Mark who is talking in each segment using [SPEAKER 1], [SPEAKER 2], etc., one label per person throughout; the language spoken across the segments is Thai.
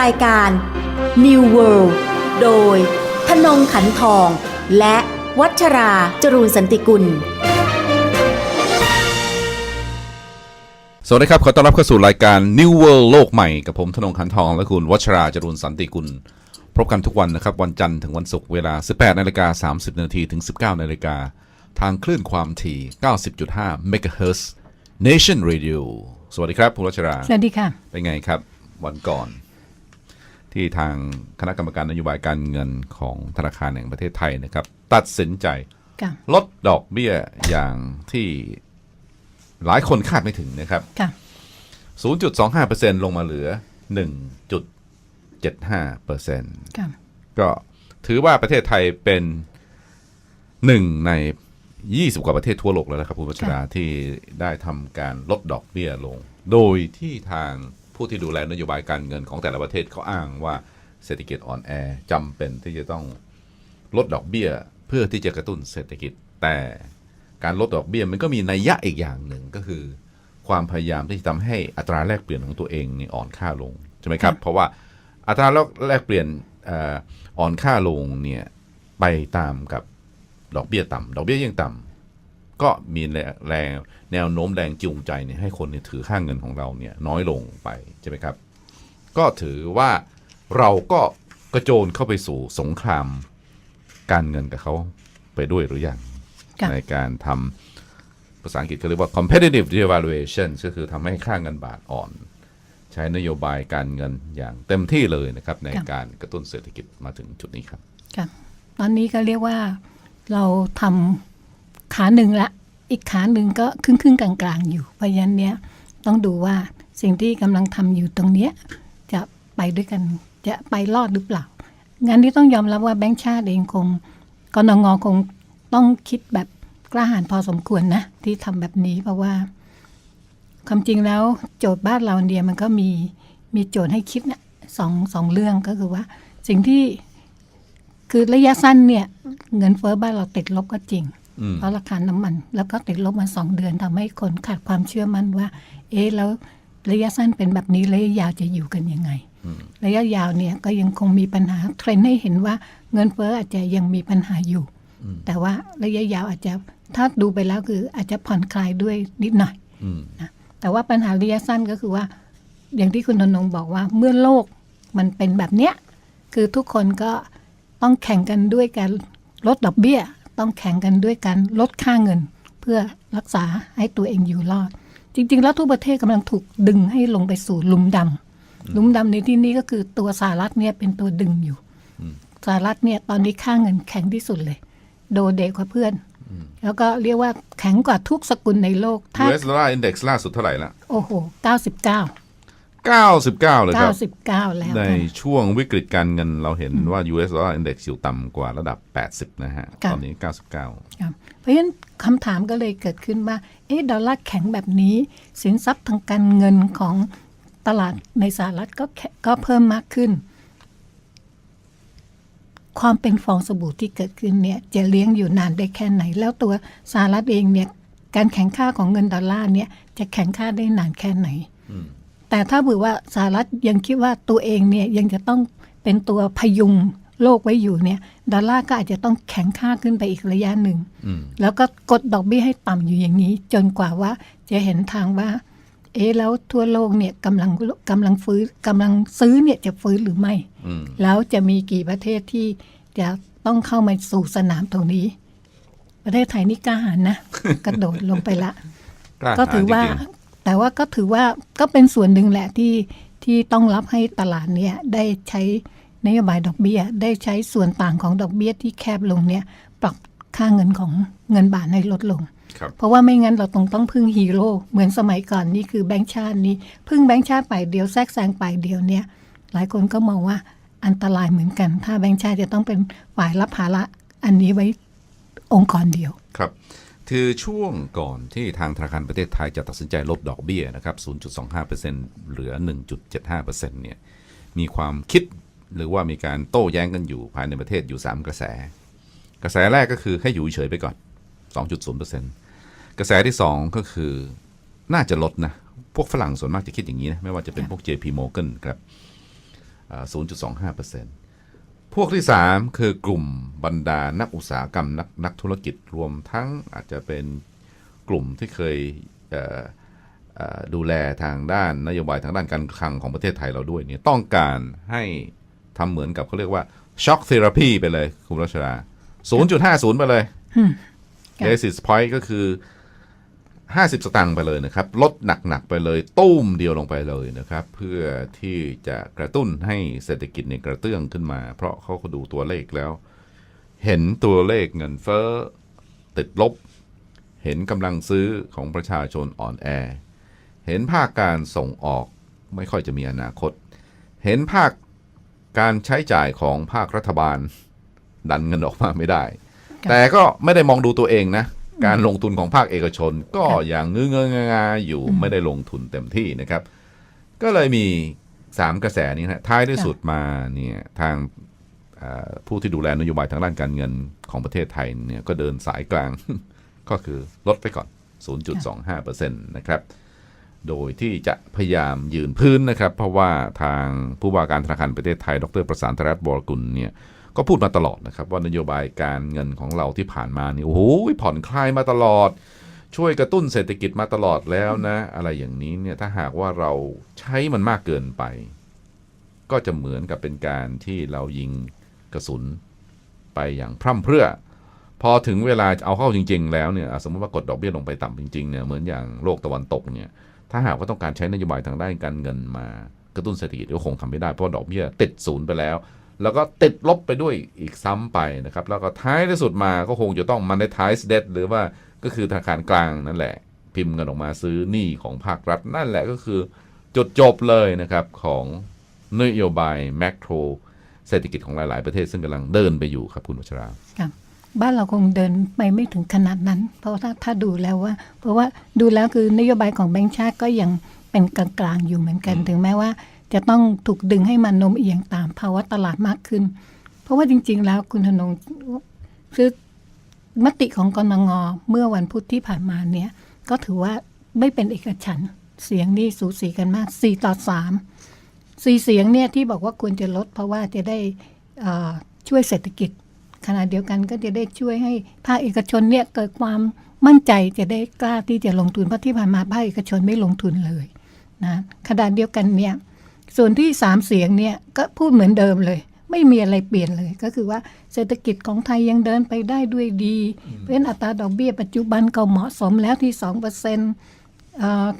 [SPEAKER 1] รายการ New World โดยธนงขันทอง และวัชราจรูนสันติกุล
[SPEAKER 2] สวัสดีครับ ขอต้อนรับเข้าสู่รายการ New World โลกใหม่ กับผมธนงขันทอง และคุณวัชราจรุนสันติกุล พบกันทุกวันนะครับ วันจันทร์ถึงวันศุกร์เวลา 18นาฬิกา30นาทีถึง 19นาฬิกาทางคลื่นความถี่ 90.5 MHz Nation Radio สวัสดีครับคุณวัชรา
[SPEAKER 3] สวัสดีค่ะ
[SPEAKER 2] เป็นไงครับ วันก่อน ที่ทางคณะกรรมการนโยบายการเงินของธนาคารแห่งประเทศไทยนะครับ ตัดสินใจ
[SPEAKER 3] ค่ะ
[SPEAKER 2] ลดดอกเบี้ยอย่างที่หลายคนคาดไม่ถึงนะครับ
[SPEAKER 3] ค่ะ
[SPEAKER 2] 0.25%ลงมาเหลือ 1.75%
[SPEAKER 3] ค่ะ
[SPEAKER 2] ก็ถือว่าประเทศไทยเป็นหนึ่งใน 20 กว่าประเทศทั่วโลกแล้วนะครับ คุณวัชราที่ได้ทำการลดดอกเบี้ยลง โดยที่ทาง ผู้ที่ดูแลนโยบายการเงินของแต่ละประเทศเขาอ้างว่าเศรษฐกิจอ่อนแอจำเป็นที่จะต้องลดดอกเบี้ยเพื่อที่จะกระตุ้นเศรษฐกิจ แต่การลดดอกเบี้ยมันก็มีนัยยะอีกอย่างหนึ่งก็คือ ความพยายามที่จะทำให้อัตราแลกเปลี่ยนของตัวเองนี่อ่อนค่าลงใช่ไหมครับ เพราะว่าอัตราแลกเปลี่ยนอ่ออ่อนค่าลงเนี่ยไปตามกับดอกเบี้ยต่ำดอกเบี้ยยิ่งต่ำ ก็มีแรงแรงแนวโน้มแรงจูงใจเนี่ยให้คนเนี่ยถือค่าเงินของเราเนี่ยน้อยลงไปใช่ไหมครับ ก็ถือว่าเราก็กระโจนเข้าไปสู่สงครามการเงินกับเขาไปด้วยหรือยัง
[SPEAKER 3] ค่ะ
[SPEAKER 2] ในการทำภาษาอังกฤษเขาเรียกว่า competitive devaluation ก็คือทำให้ค่าเงินบาทอ่อน ใช้นโยบายการเงินอย่างเต็มที่เลยนะครับ ใน
[SPEAKER 3] ครับ
[SPEAKER 2] การกระตุ้นเศรษฐกิจมาถึงจุดนี้ครับ
[SPEAKER 3] ค่ะตอนนี้ก็เรียกว่าเราทำ ขาหนึ่งละ อีกขาหนึ่งก็ครึ่งครึ่งๆกลางๆอยู่ เพราะฉะนั้นเนี้ยต้องดูว่าสิ่งที่กำลังทำอยู่ตรงเนี้ยจะไปด้วยกันจะไปรอดหรือเปล่างานนี้ต้องยอมรับว่าแบงค์ชาติเองคงกนงคงต้องคิดแบบกล้าหาญพอสมควรนะ ที่ทำแบบนี้เพราะว่า ความจริงแล้วโจทย์บ้านเราเนี่ยมันก็มีมีโจทย์ให้คิดนะสองสองเรื่องก็คือว่า สิ่งที่คือระยะสั้นเนี่ย เงินเฟ้อบ้านเราติดลบก็จริงเพราะราคาน้ำมัน แล้วก็ติดลบมาสองเดือนทำให้คนขาดความเชื่อมั่นว่า เอ๊ะแล้วระยะสั้นเป็นแบบนี้ระยะยาวจะอยู่กันยังไง ระยะยาวเนี่ยก็ยังคงมีปัญหาเทรนด์ให้เห็นว่าเงินเฟ้ออาจจะยังมีปัญหาอยู่ แต่ว่าระยะยาวอาจจะถ้าดูไปแล้วคืออาจจะผ่อนคลายด้วยนิดหน่อย
[SPEAKER 2] อืม
[SPEAKER 3] นะแต่ว่าปัญหาระยะสั้นก็คือว่า อย่างที่คุณนนงบอกว่าเมื่อโลกมันเป็นแบบเนี้ยคือทุกคนก็ต้องแข่งกันด้วยการลดดอกเบี้ย ต้องแข่งกันด้วยการลดค่าเงิน เพื่อรักษาให้ตัวเองอยู่รอด จริง ๆ แล้วทุกประเทศกำลังถูกดึงให้ลงไปสู่หลุมดำหลุมดำในที่นี้ก็คือตัวสหรัฐเนี่ยเป็นตัวดึงอยู่สหรัฐเนี่ยตอนนี้ค่าเงินแข็งที่สุดเลย โดเดกว่าเพื่อน แล้วก็เรียกว่าแข็งกว่าทุกสกุลในโลกถ้า
[SPEAKER 2] US dollar index ล่าสุดเท่าไหร่ละ
[SPEAKER 3] โอ้โห 99
[SPEAKER 2] 99 เลยครับ
[SPEAKER 3] 99 แล้ว
[SPEAKER 2] ใน
[SPEAKER 3] ค่ะ
[SPEAKER 2] ช่วงวิกฤตการเงินเราเห็นว่า US dollar index อยู่ต่ำกว่าระดับ 80 นะฮะ
[SPEAKER 3] ค่ะ
[SPEAKER 2] ตอนนี้ 99
[SPEAKER 3] ครับเพราะฉะนั้นคำถามก็เลยเกิดขึ้นว่า เอ๊ะ ดอลลาร์แข็งแบบนี้ สินทรัพย์ทางการเงินของตลาดในสหรัฐก็แข็งก็เพิ่มมากขึ้น ความเป็นฟองสบู่ที่เกิดขึ้นเนี่ย จะเลี้ยงอยู่นานได้แค่ไหน แล้วตัวสหรัฐเองเนี่ย การแข็งค่าของเงินดอลลาร์เนี่ย จะแข็งค่าได้นานแค่ไหน แต่ถ้าเผื่อว่าสหรัฐยังคิดว่าตัวเองเนี่ยยังจะต้องเป็นตัวพยุงโลกไว้อยู่เนี่ยดอลลาร์ก็อาจจะต้องแข็งค่าขึ้นไปอีกระยะหนึ่ง แล้วก็กดดอกเบี้ยให้ต่ำอยู่อย่างนี้ จนกว่าว่าจะเห็นทางว่า เอ๊ะแล้วทั่วโลกเนี่ยกำลังกำลังฟื้นกำลังซื้อเนี่ยจะฟื้นหรือไม่
[SPEAKER 2] อืม
[SPEAKER 3] แล้วจะมีกี่ประเทศที่จะต้องเข้ามาสู่สนามตรงนี้ ประเทศไทยนี่กล้าหาญนะ กระโดดลงไปละ
[SPEAKER 2] ล้า
[SPEAKER 3] ก็
[SPEAKER 2] หาญ
[SPEAKER 3] ถือว่า
[SPEAKER 2] จริง
[SPEAKER 3] แต่ว่าก็ถือว่าก็เป็นส่วนหนึ่งแหละที่ที่ต้องรับให้ตลาดเนี่ยได้ใช้นโยบายดอกเบี้ย ได้ใช้ส่วนต่างของดอกเบี้ยที่แคบลงเนี่ยปรับค่าเงินของเงินบาทให้ลดลง
[SPEAKER 2] ๆครับ
[SPEAKER 3] เพราะว่าไม่งั้นเราต้องต้องพึ่งฮีโร่เหมือนสมัยก่อนนี่คือแบงค์ชาตินี่พึ่งแบงค์ชาติไปเดียวแทรกแซงไปเดียวเนี่ยหลายคนก็มองว่าอันตรายเหมือนกัน ถ้าแบงค์ชาติจะต้องเป็นฝ่ายรับภาระอันนี้ไว้องค์กรเดียว
[SPEAKER 2] ครับ คือช่วงก่อนที่ทางธนาคารประเทศไทยจะตัดสินใจลดดอกเบี้ยนะครับ 0.25%เหลือ 1.75%เนี่ย มีความคิดหรือว่ามีการโต้แย้งกันอยู่ภายในประเทศอยู่ 3 กระแส กระแสแรกก็คือให้อยู่เฉยๆไปก่อน 2.0%กระแสที่ 2 ก็คือน่าจะลดนะ พวกฝรั่งส่วนมากจะคิดอย่างนี้นะ ไม่ว่าจะเป็นพวก JP Morgan ครับ0.25% พวกที่ 3 คือกลุ่มบรรดานักอุตสาหกรรมนักนักธุรกิจรวมทั้งอาจจะเป็นกลุ่มที่เคยเอ่อเอ่อดูแลทางด้านนโยบายทางด้านการคลังของประเทศไทยเราด้วยเนี่ยต้องการให้ทำเหมือนกับเขาเรียกว่าช็อคเทอราพีไปเลย คุณรัชดา0.50 ไปเลย
[SPEAKER 3] ค่ะ
[SPEAKER 2] basis point ก็คือ 50 สตางค์ไปเลยนะครับ ลดหนัก ๆ ไปเลย ตุ้มเดียวลงไปเลยนะครับ เพื่อที่จะกระตุ้นให้เศรษฐกิจเนี่ยกระเตื้องขึ้นมา เพราะเขาก็ดูตัวเลขแล้ว เห็นตัวเลขเงินเฟ้อติดลบ เห็นกำลังซื้อของประชาชนอ่อนแอ เห็นภาคการส่งออกไม่ค่อยจะมีอนาคต เห็นภาคการใช้จ่ายของภาครัฐบาล ดันเงินออกมาไม่ได้ แต่ก็ไม่ได้มองดูตัวเองนะ การลงทุนของภาคเอกชน ก็
[SPEAKER 3] ครับ
[SPEAKER 2] อย่างเงื้อๆงาๆอยู่ไม่ได้ลงทุนเต็มที่นะครับ ก็เลยมีสามกระแสนี้นะท้ายที่สุดมาเนี่ยทางอ่าผู้ที่ดูแลนโยบายทางด้านการเงินของประเทศไทยเนี่ยก็เดินสายกลาง ก็คือลดไปก่อน 0.25%นะครับ โดยที่จะพยายามยืนพื้นนะครับ เพราะว่าทางผู้ว่าการธนาคารแห่งประเทศไทย ดรประสานธรัตน์บรกุลเนี่ย ก็พูดมาตลอดนะครับว่านโยบายการเงินของเราที่ผ่านมานี่โอ้โหผ่อนคลายมาตลอด ช่วยกระตุ้นเศรษฐกิจมาตลอดแล้วนะ อะไรอย่างนี้เนี่ยถ้าหากว่าเราใช้มันมากเกินไป ก็จะเหมือนกับเป็นการที่เรายิงกระสุนไปอย่างพร่ำเพรื่อ พอถึงเวลาเอาเข้าจริง ๆ แล้วเนี่ยสมมติว่ากดดอกเบี้ยลงไปต่ำจริงๆเนี่ยเหมือนอย่างโลกตะวันตกเนี่ยถ้าหากว่าต้องการใช้นโยบายทางด้านการเงินมากระตุ้นเศรษฐกิจก็คงทำไม่ได้เพราะดอกเบี้ยติดศูนย์ไปแล้ว แล้วก็ติดลบไปด้วยอีกซ้ำไปนะครับ แล้วก็ท้ายที่สุดมาก็คงจะต้องมันในท้ายเดหรือว่าก็คือธนาคารกลางนั่นแหละ พิมพ์เงินออกมาซื้อหนี้ของภาครัฐ นั่นแหละก็คือจุดจบเลยนะครับของนโยบายแมกโรเศรษฐกิจของหลาย ๆ ประเทศซึ่งกำลังเดินไปอยู่ครับคุณวัชรา
[SPEAKER 3] ครับบ้านเราคงเดินไปไม่ถึงขนาดนั้น เพราะถ้าถ้าดูแล้วว่า เพราะว่าดูแล้วคือนโยบายของแบงก์ชาติก็ยังเป็นกลางๆอยู่เหมือนกัน ถึงแม้ว่า จะต้องถูกดึงให้มันโนมเอียงตามภาวะตลาดมากขึ้น เพราะว่าจริง ๆ แล้วคุณธนงคือมติของกนงเมื่อวันพุธที่ผ่านมาเนี่ย ก็ถือว่าไม่เป็นเอกฉันเสียงนี่สูสีกันมากสี่ต่อสามสี่เสียงเนี่ยที่บอกว่าควรจะลด เพราะว่าจะได้ช่วยเศรษฐกิจ ขณะเดียวกันก็จะได้ช่วยให้ภาคเอกชนเนี่ยเกิดความมั่นใจจะได้กล้าที่จะลงทุนเพราะที่ผ่านมาภาคเอกชนไม่ลงทุนเลยนะขณะเดียวกันเนี่ย ส่วนที่สามเสียงเนี่ยก็พูดเหมือนเดิมเลย ไม่มีอะไรเปลี่ยนเลยก็คือว่าเศรษฐกิจของไทยยังเดินไปได้ด้วยดี เพราะฉะนั้นอัตราดอกเบี้ยปัจจุบันก็เหมาะสมแล้วที่สองเปอร์เซ็นต์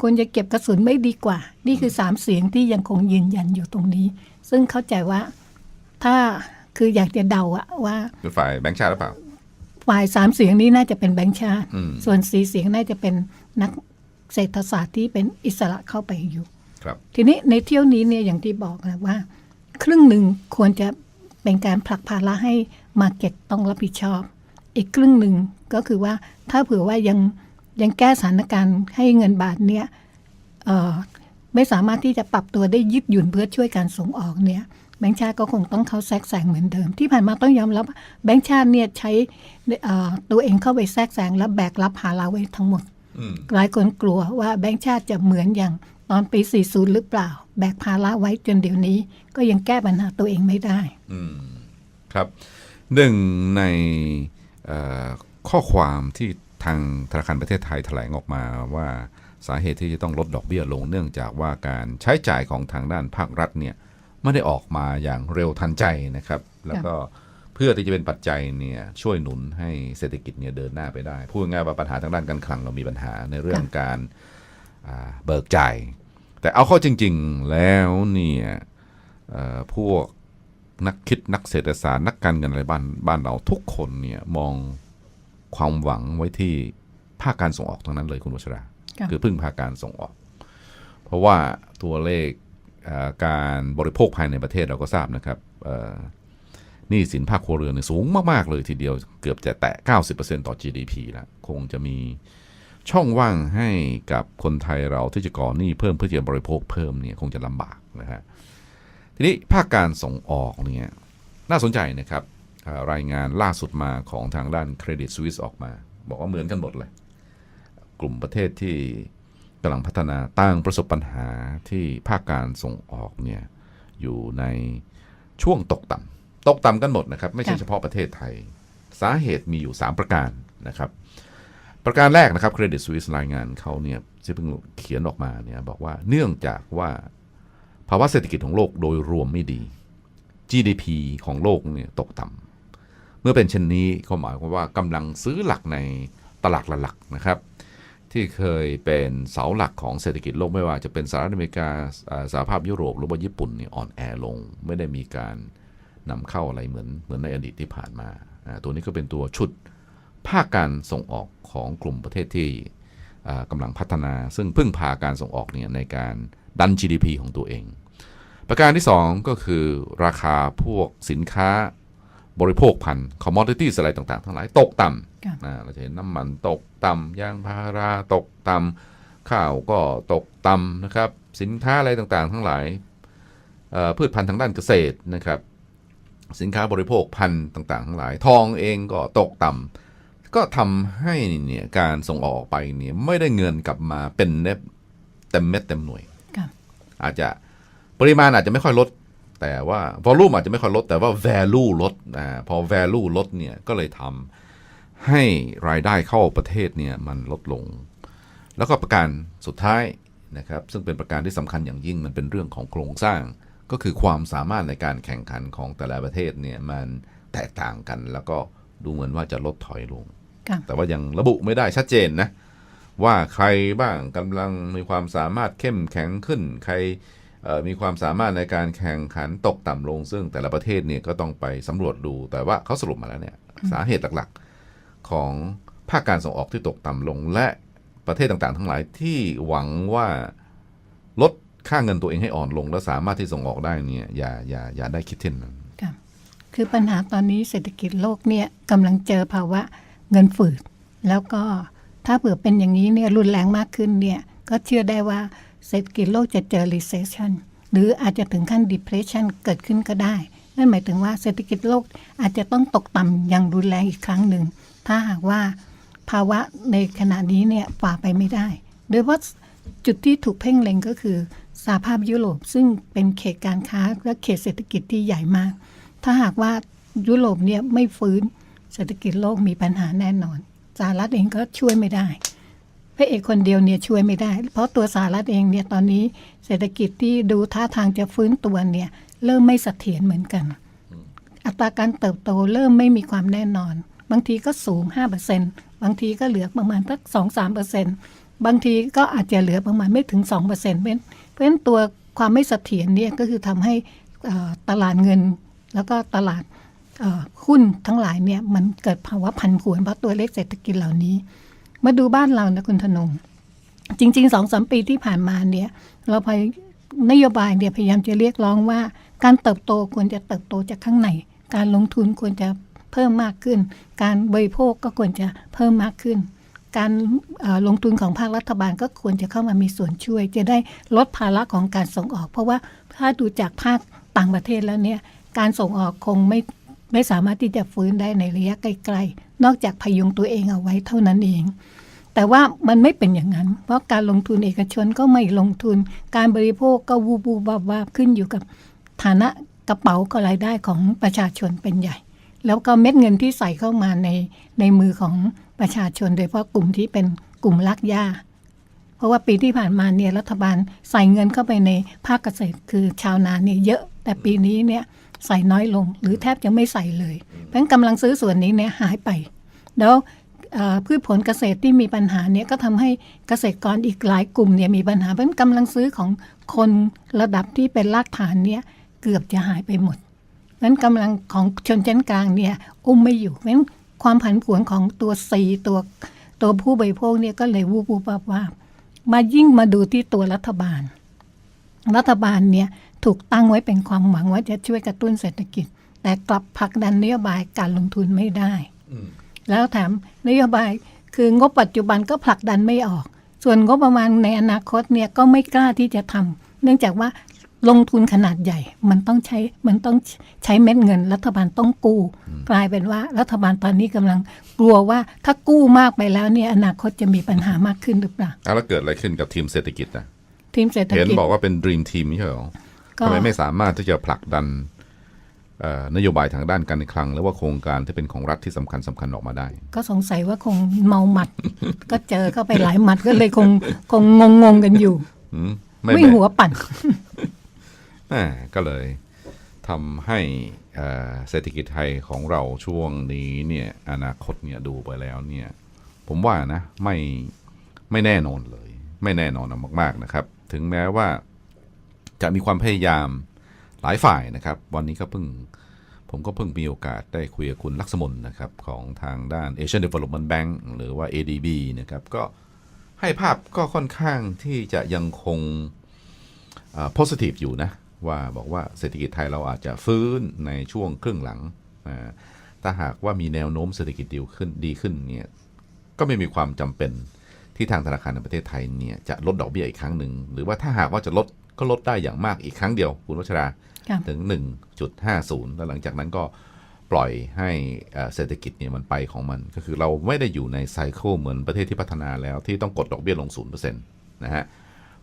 [SPEAKER 3] ควรจะเก็บกระสุนไม่ดีกว่า นี่คือสามเสียงที่ยังคงยืนยันอยู่ตรงนี้ ซึ่งเข้าใจว่าถ้าคืออยากจะเดาอะว่า
[SPEAKER 2] เป็นฝ่ายแบงค์ชาติหรือเปล่า
[SPEAKER 3] ฝ่ายสามเสียงนี้น่าจะเป็นแบงค์ชาติ
[SPEAKER 2] อืม
[SPEAKER 3] ส่วนสีเสียงน่าจะเป็นนักเศรษฐศาสตร์ที่เป็นอิสระเข้าไปอยู่
[SPEAKER 2] ครับ
[SPEAKER 3] ทีนี้ในเที่ยวนี้เนี่ยอย่างที่บอกนะว่า ครึ่งหนึ่งควรจะเป็นการผลักภาระให้มาเก็ตต้องรับผิดชอบ อีกครึ่งหนึ่งก็คือว่าถ้าเผื่อว่ายังยังแก้สถานการณ์ให้เงินบาทเนี่ยเอ่อไม่สามารถที่จะปรับตัวได้ยืดหยุ่นเพื่อช่วยการส่งออกเนี่ยแบงค์ชาติก็คงต้องเข้าแทรกแซงเหมือนเดิม ที่ผ่านมาต้องยอมรับว่าแบงค์ชาติเนี่ยใช้เอ่อตัวเองเข้าไปแทรกแซงและแบกรับภาระไว้ทั้งหมด
[SPEAKER 2] อืม
[SPEAKER 3] หลายคนกลัวว่าแบงค์ชาติจะเหมือนอย่าง ตอนปี 40 หรือเปล่า แบกภาระไว้จนเดี๋ยวนี้ ก็ยังแก้ปัญหาตัวเองไม่ได้
[SPEAKER 2] อืมครับหนึ่งในข้อความที่ทางธนาคารประเทศไทยแถลงออกมาว่าสาเหตุที่จะต้องลดดอกเบี้ยลงเนื่องจากว่าการใช้จ่ายของทางด้านภาครัฐเนี่ยไม่ได้ออกมาอย่างเร็วทันใจนะครับ แล้วก็เพื่อที่จะเป็นปัจจัยเนี่ยช่วยหนุนให้เศรษฐกิจเนี่ยเดินหน้าไปได้ พูดง่ายว่าปัญหาทางด้านการคลังเรามีปัญหาในเรื่องการเบิกจ่าย แต่เอาเข้าจริง ๆ แล้วเนี่ยเอ่อพวกนักคิดนักเศรษฐศาสตร์นักการเงินอะไรบ้านบ้านเราทุกคนเนี่ยมองความหวังไว้ที่ภาคการส่งออกทั้งนั้นเลยคุณวัชรา
[SPEAKER 3] ครับ
[SPEAKER 2] คือพึ่งภาคการส่งออก เพราะว่าตัวเลขเอ่อการบริโภคภายในประเทศเราก็ทราบนะครับเอ่อหนี่สินภาคครัวเรือนเนี่ยสูงมาก ๆ เลยทีเดียวเกือบจะแตะ 90%ต่อ GDP แล้ว คงจะมี ช่องว่างให้กับคนไทยเราที่จะก่อหนี้เพิ่มเพื่อจะบริโภคเพิ่มเนี่ยคงจะลำบากนะฮะทีนี้ภาคการส่งออกเนี่ยน่าสนใจนะครับอ่ารายงานล่าสุดมาของทางด้านเครดิตสวิสออกมา บอกว่าเหมือนกันหมดเลย กลุ่มประเทศที่กำลังพัฒนาต่างประสบปัญหาที่ภาคการส่งออกเนี่ยอยู่ในช่วงตกต่ำตกต่ำกันหมดนะครับ ไม่ใช่
[SPEAKER 3] ค่ะ
[SPEAKER 2] เฉพาะประเทศไทย สาเหตุมีอยู่ 3 ประการนะครับ ประการแรกนะครับเครดิตสวิสรายงานเขาเนี่ยที่เพิ่งเขียนออกมาเนี่ยบอกว่าเนื่องจากว่าภาวะเศรษฐกิจของโลกโดยรวมไม่ดี GDP ของโลกเนี่ยตกต่ำเมื่อเป็นเช่นนี้ก็หมายความว่ากำลังซื้อหลักในตลาดหลักๆนะครับ ที่เคยเป็นเสาหลักของเศรษฐกิจโลกไม่ว่าจะเป็นสหรัฐอเมริกาอาสหภาพยุโรปหรือว่าญี่ปุ่นเนี่ยอ่อนแอลง ไม่ได้มีการนำเข้าอะไรเหมือนเหมือนในอดีตที่ผ่านมา ตัวนี้ก็เป็นตัวชุด ภาคการส่งออกของกลุ่มประเทศที่อ่ากำลังพัฒนา ซึ่งพึ่งพาการส่งออกเนี่ยในการดัน GDP ของตัวเอง ประการที่ 2 ก็คือราคาพวกสินค้าบริโภคภัณฑ์ commodities อะไรต่างๆ ทั้งหลายตกต่ำ
[SPEAKER 3] ค่ะ
[SPEAKER 2] อ่าเราจะเห็นน้ำมันตกต่ำยางพาราตกต่ำข้าวก็ตกต่ำนะครับ สินค้าอะไรต่างๆ ทั้งหลายเอ่อพืชพันธุ์ทางด้านเกษตรนะครับ สินค้าบริโภคพันธุ์ต่างๆ ทั้งหลาย ทองเองก็ตกต่ำ ก็ทำให้เนี่ยการส่งออกไปเนี่ยไม่ได้เงินกลับมาเป็นเน็ตเต็มเม็ดเต็มหน่วย
[SPEAKER 3] ค่ะ
[SPEAKER 2] อาจจะปริมาณอาจจะไม่ค่อยลด แต่ว่า volume อาจจะไม่ค่อยลด แต่ว่า value ลดอ่าพอ value ลดเนี่ยก็เลยทำให้รายได้เข้าประเทศเนี่ยมันลดลง แล้วก็ประการสุดท้ายนะครับซึ่งเป็นประการที่สำคัญอย่างยิ่งมันเป็นเรื่องของโครงสร้างก็คือความสามารถในการแข่งขันของแต่ละประเทศเนี่ยมันแตกต่างกันแล้วก็ดูเหมือนว่าจะลดถอยลง
[SPEAKER 3] ค่ะ
[SPEAKER 2] แต่ว่ายังระบุไม่ได้ชัดเจนนะ ว่าใครบ้างกำลังมีความสามารถเข้มแข็งขึ้น ใครเอ่อมีความสามารถในการแข่งขันตกต่ำลง ซึ่งแต่ละประเทศเนี่ยก็ต้องไปสำรวจดู แต่ว่าเขาสรุปมาแล้วเนี่ยสาเหตุหลักๆของภาคการส่งออกที่ตกต่ำลง และประเทศต่างๆ ทั้งหลายที่หวังว่าลดค่าเงินตัวเองให้อ่อนลง แล้วสามารถที่ส่งออกได้เนี่ยอย่าอย่าอย่าได้คิดเช่นนั้น
[SPEAKER 3] ค่ะคือปัญหาตอนนี้เศรษฐกิจโลกเนี่ยกำลังเจอภาวะ เงินฝืด แล้วก็ถ้าเผื่อเป็นอย่างนี้เนี่ยรุนแรงมากขึ้นเนี่ยก็เชื่อได้ว่าเศรษฐกิจโลกจะเจอ recession หรืออาจจะถึงขั้น depression เกิดขึ้นก็ได้ นั่นหมายถึงว่าเศรษฐกิจโลกอาจจะต้องตกต่ำอย่างรุนแรงอีกครั้งหนึ่ง ถ้าหากว่าภาวะในขณะนี้เนี่ยฝ่าไปไม่ได้ โดยเฉพาะจุดที่ถูกเพ่งเล็งก็คือสหภาพยุโรป ซึ่งเป็นเขตการค้าและเขตเศรษฐกิจที่ใหญ่มาก ถ้าหากว่ายุโรปเนี่ยไม่ฟื้น เศรษฐกิจโลกมีปัญหาแน่นอนสหรัฐเองก็ช่วยไม่ได้พระเอกคนเดียวเนี่ยช่วยไม่ได้ เพราะตัวสหรัฐเองเนี่ยตอนนี้เศรษฐกิจที่ดูท่าทางจะฟื้นตัวเนี่ยเริ่มไม่เสถียรเหมือนกัน อัตราการเติบโตเริ่มไม่มีความแน่นอน บางทีก็สูง 5%บางทีก็เหลือประมาณสัก2-3%บางทีก็อาจจะเหลือประมาณไม่ถึง 2%เพราะฉะนั้นเพราะฉะนั้นตัวความไม่เสถียรเนี่ยก็คือทำให้ตลาดเงิน แล้วก็ตลาด หุ้นทั้งหลายเนี่ยมันเกิดภาวะผันผวนเพราะตัวเลขเศรษฐกิจเหล่านี้ มาดูบ้านเรานะคุณธนง จริงๆสองสามปีที่ผ่านมาเนี่ย เราพยนโยบายเนี่ยพยายามจะเรียกร้องว่า การเติบโตควรจะเติบโตจากข้างในการลงทุนควรจะเพิ่มมากขึ้น การบริโภคก็ควรจะเพิ่มมากขึ้น การลงทุนของภาครัฐบาลก็ควรจะเข้ามามีส่วนช่วย จะได้ลดภาระของการส่งออก เพราะว่าถ้าดูจากภาคต่างประเทศแล้วเนี่ยการส่งออกคงไม่ ไม่สามารถที่จะฟื้นได้ในระยะไกลๆ นอกจากพยุงตัวเองเอาไว้เท่านั้นเอง แต่ว่ามันไม่เป็นอย่างนั้น เพราะการลงทุนเอกชนก็ไม่ลงทุน การบริโภคก็วูบูบาบวาบขึ้นอยู่กับฐานะกระเป๋ากับรายได้ของประชาชนเป็นใหญ่ แล้วก็เม็ดเงินที่ใส่เข้ามาในในมือของประชาชน โดยเฉพาะกลุ่มที่เป็นกลุ่มลักย่าเพราะว่าปีที่ผ่านมาเนี่ยรัฐบาลใส่เงินเข้าไปในภาคเกษตรคือชาวนาเนี่ยเยอะ แต่ปีนี้เนี่ย ใส่น้อยลง หรือแทบจะไม่ใส่เลยเพราะฉะนั้นกำลังซื้อส่วนนี้เนี่ยหายไป แล้วเอ่อพืชผลเกษตรที่มีปัญหาเนี่ยก็ทำให้เกษตรกรอีกหลายกลุ่มเนี่ยมีปัญหาเพราะฉะนั้นกำลังซื้อของคนระดับที่เป็นรากฐานเนี่ยเกือบจะหายไปหมดนั้นกำลังของชนชั้นกลางเนี่ยอุ้มไม่อยู่เพราะฉะนั้นความผันผวนของตัวซีตัวตัวผู้บริโภคเนี่ยก็เลยวูบวูบวาบวาบมายิ่งมาดูที่ตัวรัฐบาล รัฐบาลเนี่ย ถูกตั้งไว้เป็นความหวังว่าจะช่วยกระตุ้นเศรษฐกิจ แต่กลับผลักดันนโยบายการลงทุนไม่ได้ แล้วแถมนโยบายคืองบปัจจุบันก็ผลักดันไม่ออก ส่วนงบประมาณในอนาคตเนี่ยก็ไม่กล้าที่จะทำเนื่องจากว่าลงทุนขนาดใหญ่ มันต้องใช้ มันต้องใช้เม็ดเงิน รัฐบาลต้องกู้ กลายเป็นว่ารัฐบาลตอนนี้กำลังกลัวว่าถ้ากู้มากไปแล้วเนี่ยอนาคตจะมีปัญหามากขึ้นหรือเปล่า
[SPEAKER 2] อะแล้วเกิดอะไรขึ้นกับทีมเศรษฐกิจนะ
[SPEAKER 3] ทีมเศรษฐ
[SPEAKER 2] เห็น
[SPEAKER 3] กิจ
[SPEAKER 2] บอกว่าเป็น Dream Team ไม่ใช่เหรอ
[SPEAKER 3] ก็
[SPEAKER 2] ทำไมไม่สามารถที่จะผลักดันเอ่อนโยบายทางด้านการคลัง หรือว่าโครงการที่เป็นของรัฐที่สำคัญสำคัญออกมาได้
[SPEAKER 3] ก็สงสัยว่าคงเมาหมัด ก็เจอเข้าไปหลายหมัดก็เลยคงคงงงงๆกันอยู่
[SPEAKER 2] อืม
[SPEAKER 3] วิ่งหัวปั่น
[SPEAKER 2] แหม่ก็เลยทำให้เอ่อเศรษฐกิจไทยของเราช่วงนี้เนี่ยอนาคตเนี่ยดูไปแล้วเนี่ย ผมว่านะไม่ไม่แน่นอนเลย ไม่แน่นอนมาก ๆนะครับ ถึงแม้ว่า จะมีความพยายามหลายฝ่ายนะครับ วันนี้ก็เพิ่ง ผมก็เพิ่งมีโอกาสได้คุยกับคุณลักษมนนะครับ ของทางด้าน Asian Development Bank หรือว่า ADB นะครับ ก็ให้ภาพก็ค่อนข้างที่จะยังคง positive อยู่นะ ว่าบอกว่าเศรษฐกิจไทยเราอาจจะฟื้นในช่วงครึ่งหลังถ้าหากว่ามีแนวโน้มเศรษฐกิจดีขึ้นดีขึ้นเนี่ยก็ไม่มีความจำเป็นที่ทางธนาคารในประเทศไทยเนี่ยจะลดดอกเบี้ยอีกครั้งหนึ่ง หรือว่าถ้าหากว่าจะลด ก็ลดได้อย่างมากอีกครั้งเดียวคุณวัชรา
[SPEAKER 3] ครับ
[SPEAKER 2] ถึง 1.50 แล้วหลังจากนั้นก็ปล่อยให้เอ่อเศรษฐกิจเนี่ยมันไปของมัน ก็คือเราไม่ได้อยู่ในไซเคิลเหมือนประเทศที่พัฒนาแล้วที่ต้องกดดอกเบี้ยลง 0%นะฮะ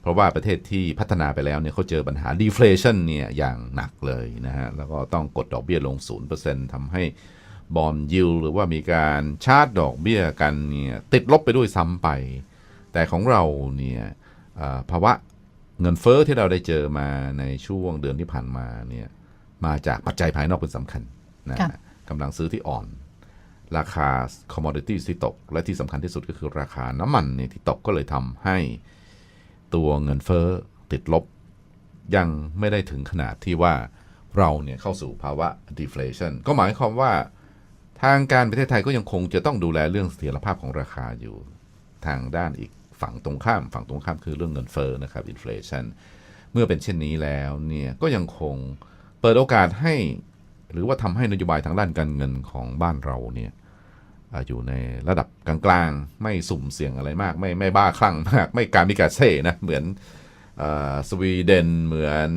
[SPEAKER 2] เพราะว่าประเทศที่พัฒนาไปแล้วเนี่ยเขาเจอปัญหา deflation เนี่ยอย่างหนักเลยนะฮะแล้วก็ต้องกดดอกเบี้ยลง 0%ทำให้บอลยิวหรือว่ามีการชาร์จดอกเบี้ยกันเนี่ยติดลบไปด้วยซ้ำไป แต่ของเราเนี่ยเอ่อภาวะ เงินเฟ้อที่เราได้เจอมาในช่วงเดือนที่ผ่านมาเนี่ยมาจากปัจจัยภายนอกเป็นสำคัญนะ
[SPEAKER 3] ครั
[SPEAKER 2] ฮะ
[SPEAKER 3] บ
[SPEAKER 2] กำลังซื้อที่อ่อน ราคา commodities ที่ตก และที่สำคัญที่สุดก็คือราคาน้ำมันเนี่ยที่ตกก็เลยทำให้ตัวเงินเฟ้อติดลบ ยังไม่ได้ถึงขนาดที่ว่าเราเนี่ยเข้าสู่ภาวะ deflation ก็หมายความว่าทางการประเทศไทยก็ยังคงจะต้องดูแลเรื่องเสถียรภาพของราคาอยู่ทางด้านอีก ฝั่งตรงข้าม ฝั่งตรงข้ามคือเรื่องเงินเฟ้อนะครับ inflation เมื่อเป็นเช่นนี้แล้วเนี่ยก็ยังคงเปิดโอกาสให้หรือว่าทำให้นโยบายทางด้านการเงินของบ้านเราเนี่ยอ่าอยู่ในระดับกลางๆ ไม่สุ่มเสี่ยงอะไรมาก ไม่ไม่บ้าคลั่งมาก ไม่การมิกาเซ่นะ เหมือนอาสวีเดนเหมือน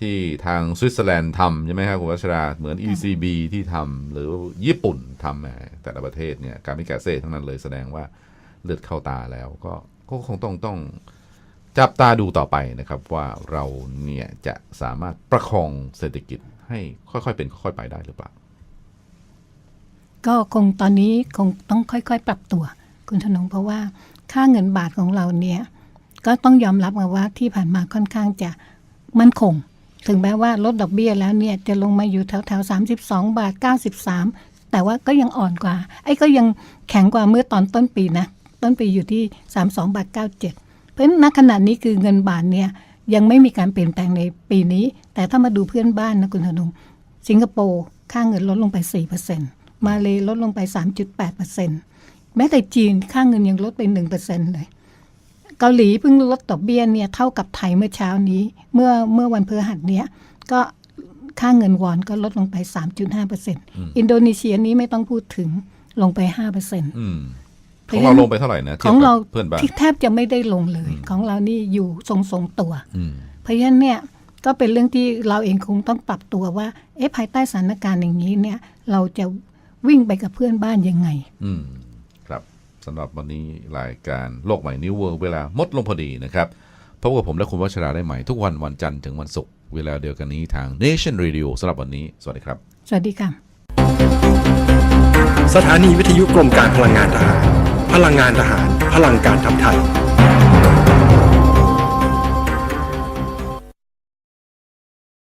[SPEAKER 2] ที่ทางสวิตเซอร์แลนด์ทำใช่ไหมครับคุณวัชราเหมือน ECB ที่ทำหรือญี่ปุ่นทำแหมแต่ละประเทศเนี่ยการมิกาเซ่ทั้งนั้นเลยแสดงว่า เลือดเข้าตาแล้วก็ก็คงต้องต้องจับตาดูต่อไปนะครับว่าเราเนี่ยจะสามารถประคองเศรษฐกิจให้ค่อยๆ เป็นค่อยๆไปได้หรือเปล่า
[SPEAKER 3] ก็คงตอนนี้คงต้องค่อยๆ ปรับตัว คุณธนงเพราะว่าค่าเงินบาทของเราเนี่ยก็ต้องยอมรับมาว่าที่ผ่านมาค่อนข้างจะมั่นคง ถึงแม้ว่าลดดอกเบี้ยแล้วเนี่ยจะลงมาอยู่แถวๆ32บาท93แต่ว่าก็ยังอ่อนกว่า ไอ้ก็ยังแข็งกว่าเมื่อตอนต้นปีนะ ต้นปีอยู่ที่ 32บาท97 เพราะฉะนั้นณขณะนี้คือเงินบาทเนี่ยยังไม่มีการเปลี่ยนแปลงในปีนี้ แต่ถ้ามาดูเพื่อนบ้านนะคุณธนงสิงคโปร์ค่าเงินลดลงไป 4%มาเลลดลงไป 3.8%แม้แต่จีนค่าเงินยังลดไป 1%เลย เกาหลีเพิ่งลดดอกเบี้ยเนี่ยเท่ากับไทยเมื่อเช้านี้ เมื่อเมื่อวันพฤหัสเนี้ยก็ค่าเงินวอนก็ลดลงไป 3.5%อินโดนีเซียนี้ไม่ต้องพูดถึงลงไป 5%
[SPEAKER 2] อืม ของเราลงไปเท่าไหร่นะ
[SPEAKER 3] ของเรา
[SPEAKER 2] ทียบกับเพื่อนบ้าน
[SPEAKER 3] ที่แทบจะไม่ได้ลงเลย ของเรานี่อยู่ทรงๆตัว
[SPEAKER 2] อืม
[SPEAKER 3] เพราะฉะนั้นเนี่ยก็เป็นเรื่องที่เราเองคงต้องปรับตัวว่า เอ๊ะภายใต้สถานการณ์อย่างนี้เนี่ย เราจะวิ่งไปกับเพื่อนบ้านยังไง
[SPEAKER 2] อืมครับสำหรับวันนี้รายการโลกใหม่นิวเวิร์เวลาหมดลงพอดีนะครับพบกับผมและคุณวัชราได้ใหม่ทุกวันวันจันทร์ถึงวันศุกร์เวลาเดียวกันนี้ทาง Nation Radio สำหรับวันนี้ สวัสดีครับ
[SPEAKER 3] สวัสดีค่ะ
[SPEAKER 4] สถานีวิทยุกรมการพลังงานทหาร พลังงานทหาร พลังการทำไทย